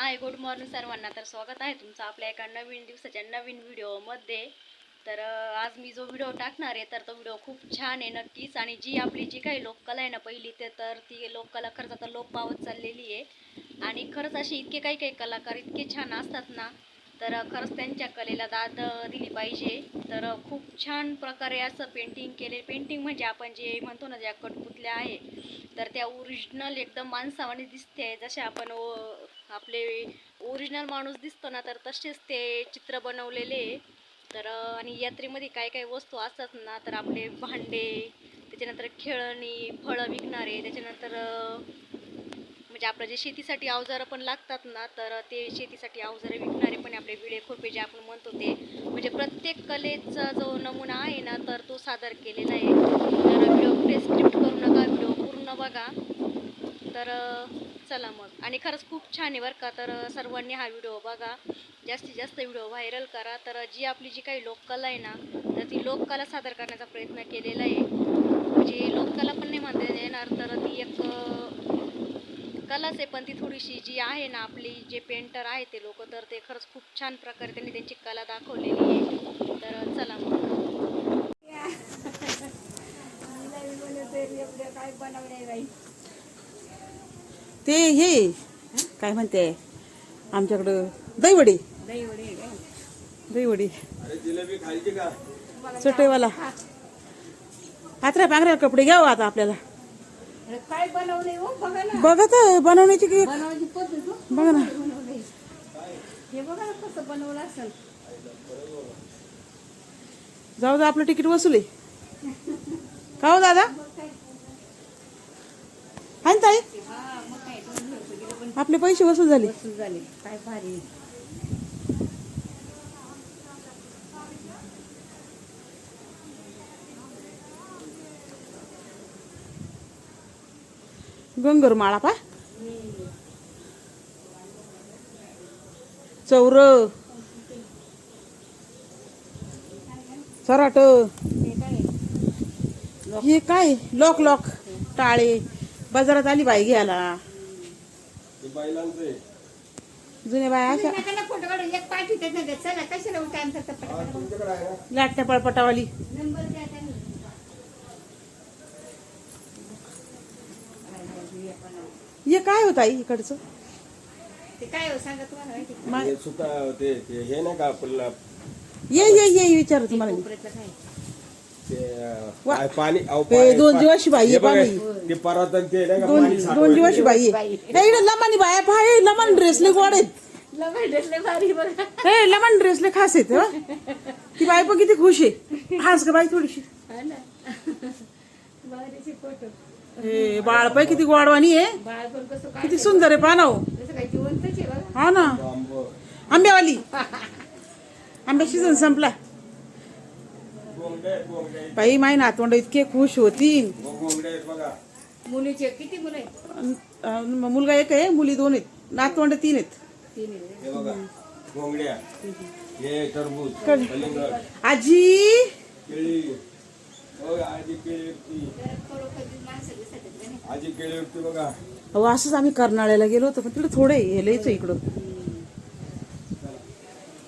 Hi good morning सर्वांना. तर स्वागत आहे तुमचं आपल्या एका नवीन दिवसाच्या नवीन व्हिडिओमध्ये. तर आज मी जो व्हिडिओ टाकणार आहे तर तो व्हिडिओ खूप छान आहे नक्कीच. आणि जी आपली जी काही लोककला आहे ना पहिली ते तर ती लोककला खरंच आता लोप पावत चाललेली आहे. आणि खरंच असे इतके काही काही कलाकार इतके छान असतात ना तर खरंच त्यांच्या कलेला दाद दिली पाहिजे. तर खूप छान प्रकारे असं पेंटिंग केले. पेंटिंग म्हणजे आपण जे म्हणतो ना ज्या कठपुतल्या आहे तर त्या ओरिजिनल एकदम माणसावाने दिसते. जसे आपण आपले ओरिजिनल माणूस दिसतो ना तर तसेच ते चित्र बनवलेले तर आणि यात्रेमध्ये काय काय वस्तू असतात ना तर आपले भांडे त्याच्यानंतर खेळणी फळं विकणारे त्याच्यानंतर म्हणजे आपलं जे शेतीसाठी अवजारं पण लागतात ना तर ते शेतीसाठी अवजारं विकणारे पण आपले विळे खोपे जे आपण म्हणतो ते. म्हणजे प्रत्येक कलेचा जो नमुना आहे ना तर तो सादर केलेला आहे. तर व्हिडिओ कुठे स्क्रिप्ट करू नका व्हिडिओ पूर्ण बघा. तर चला मग. आणि खरंच खूप छान आहे बरं का. तर सर्वांनी हा व्हिडिओ बघा. जास्तीत जास्त व्हिडिओ व्हायरल करा. तर जी आपली जी काही लोककला आहे ना तर ती लोककला सादर करण्याचा प्रयत्न केलेला आहे. म्हणजे लोककला पण नाही म्हणता येणार तर ती एक कलाच आहे. पण ती थोडीशी जी आहे ना आपली जे पेंटर आहे ते लोक तर ते खरंच खूप छान प्रकारे त्यांनी त्यांची कला दाखवलेली आहे. तर चला मग. ते हे काय म्हणते आमच्याकडं दहीवडी. दहीवडी. चटईवाला. पात्र्या पांघऱ्या कपडे घ्यावं आता आपल्याला. काय बनवले हो बघा तर बनवण्याची. बघा ना. हे बघा ना कसं बनवलं असेल. जाऊ दे आपलं तिकीट वसूल. का हो दादा? ताई? आपले पैसे वसूल झाले. झाले. काय भारी गंगर माळा पा. चौर. सराट. हे काय? Lock lock. टाळे. बाजारात आली बाई घ्यायला. जुन्या बाया अशा फोटो काढून एक पाठी देत नाही चला कशाला उलटा आमचा टप्पा लाटण्या पळपटावाली. नंबर द्या त्यांनी. हे काय होत आई इकडचं? ते काय हो सांगा तुम्हाला माहिती? मा- हे ते ते हे नाही का आपल्याला ये ये ये विचार तुम्हाला मी. कोपऱ्यातलं काय? ते अं, वा- काय पाणी अहो, ते पाणी- दोन जीवाशी बाई हे बघा, पाणी. ते परत आणि ते नाही का दोन पाणी दोन. जीवाशी बाई. आहे. इकडे लमानी बाया पाय लमन ड्रेसले गोड आहेत. भारी बघा. हे लमन ड्रेसले खास आहेत हं. ती बाई पण किती खुश आहे. हास का बाई थोडीशी. हा ना. भारीचे फोटो हे बाळ पाय किती गोडवानी आहे. बाळ पण कसं काय किती सुंदर आहे पानाव जसं काय जिवंतच आहे बघा. हा ना. आंबं, आंब्यावाली. आंब्या सीझन संपला गोंगडे आहेत, गोंगडे आहेत. बाई माई नातवंड इतके खुश होतील. मुलीचे किती मुलं आहेत? मुलगा एक आहे मुली दोन आहेत. नातवंड तीन आहेत. हे हे आजी! केळी. हो, असंच आम्ही कर्नाळ्याला गेलो होतो पण तिकडे थोडं हे आहे इकडं.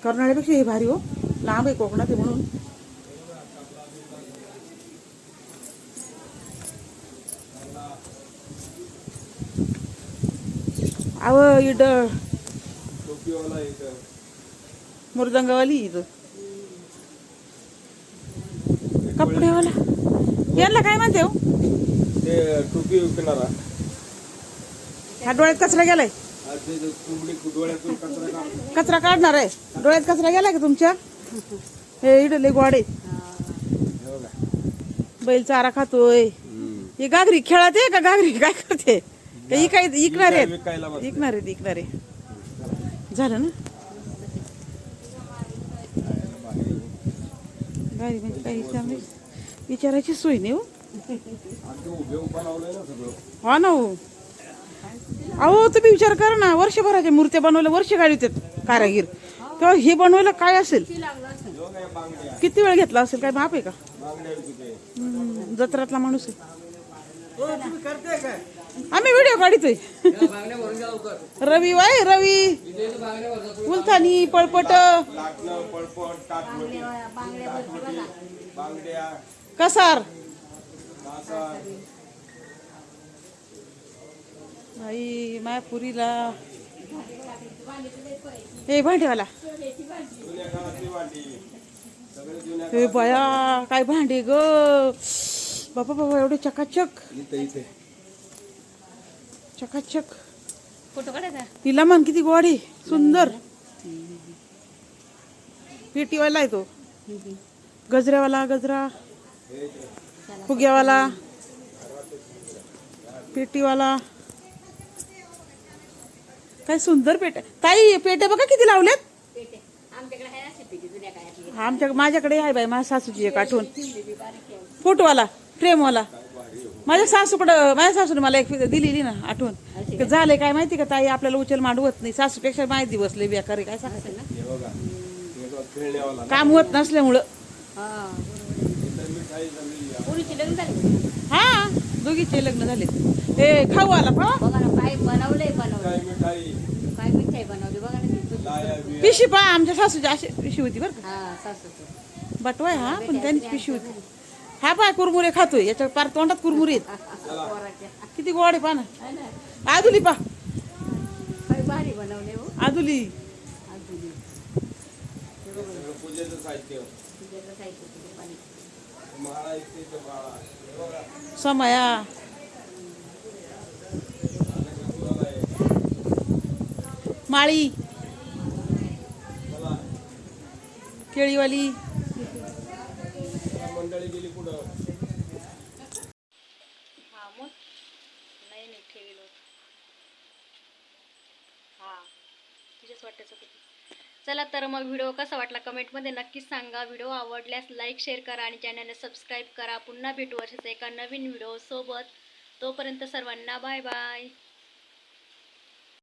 कर्नाळ्यापेक्षा हे भारी हो. लांब आहे कोकणात आहे म्हणून. अव इड मृदंगवाली इथं. कपडेवाला याला काय म्हणते हो? टोपी विकणारा. हा डोळ्यात कचरा गेलाय? कचरा काढ कचरा काढणार आहे. डोळ्यात कचरा गेलाय का तुमच्या? हे इडले गोडे हे बैल चारा खातोय. हे गागरी खेळात आहे का गागरी काय करते? का इकाय इकणार आहेत? विकायला बसले. इकणार आहेत इकणार आहे झालं ना? गाडी म्हणजे काही विचारायची सोय नाही हो. उभे बनवलंय ना सगळं हा ना हो. अहो तुम्ही विचार करा ना वर्षभराच्या मूर्त्या बनवल्या वर्ष गाडीतात कारागीर. तेव्हा हे बनवायला काय असेल? जो काय बांगड्या किती वेळ घेतला असेल? काय माप आहे का? बांगड्या विकते हम्म, जत्रातला माणूस आहे. आम्ही व्हिडिओ काढितोय. रवी वाय रवी. उलथानी पळपट. कसार. कासार आई मायापुरीला हे भांडेवाला. जुन्या हे बया काय भांडे ग? बाबा बाबा एवढे चकाचक. इथे इथे. चकाचक. फोटो काढायचा? तिला म्हण किती गोडी सुंदर. पेटीवाला आहे तो. गजऱ्यावाला गजरा. फुग्यावाला. पेटीवाला. काय सुंदर पेट. ताई पेट्या बघा किती लावल्यात. आमच्या माझ्याकडे आहे बाई माझ्या सासूची एक आठवण. फोटोवाला फ्रेमवाला. माझ्या सासूकडं माझ्या सासूने मला एक दिलेली ना आठवण. ते झालंय काय माहिती का ताई आपल्याला उचल मांडवत नाही. सासूपेक्षा माहिती बसले बेकार काय सांगायचं ना? हे बघा हे बघा खेळण्यावाला काम होत नसल्यामुळं. झाली? हा दोघीचे लग्न झाले हे खाऊ आला पा. बघा ना काय बनवलंय बनवलं काय मिठाई? काय मिठाई बनवली? बघा ना ती. लाया बिया. पिशी पा आमच्या सासूची अशी पिशी होती बरं का. हा सासूचं. बटवाय हा पण त्यांची पिशी होती. हा पाय कुरमुरे खातोय याच्या पार तोंडात कुरमुरे किती गोड आहे पाना आदुली पा आदुली. समया. माळी. केळीवाली. मंडळी गेली कुठं हा मग? नाही नाही ठेवी हा तुझ्याच वाटायचं होतं. चला तर मग व्हिडिओ कसा वाटला कमेंटमध्ये नक्कीच सांगा. व्हिडिओ आवडल्यास लाईक शेअर करा आणि चॅनलला सबस्क्राईब करा. पुन्हा भेटू अशाच एका नवीन व्हिडिओ सोबत तोपर्यंत सर्वांना बाय बाय.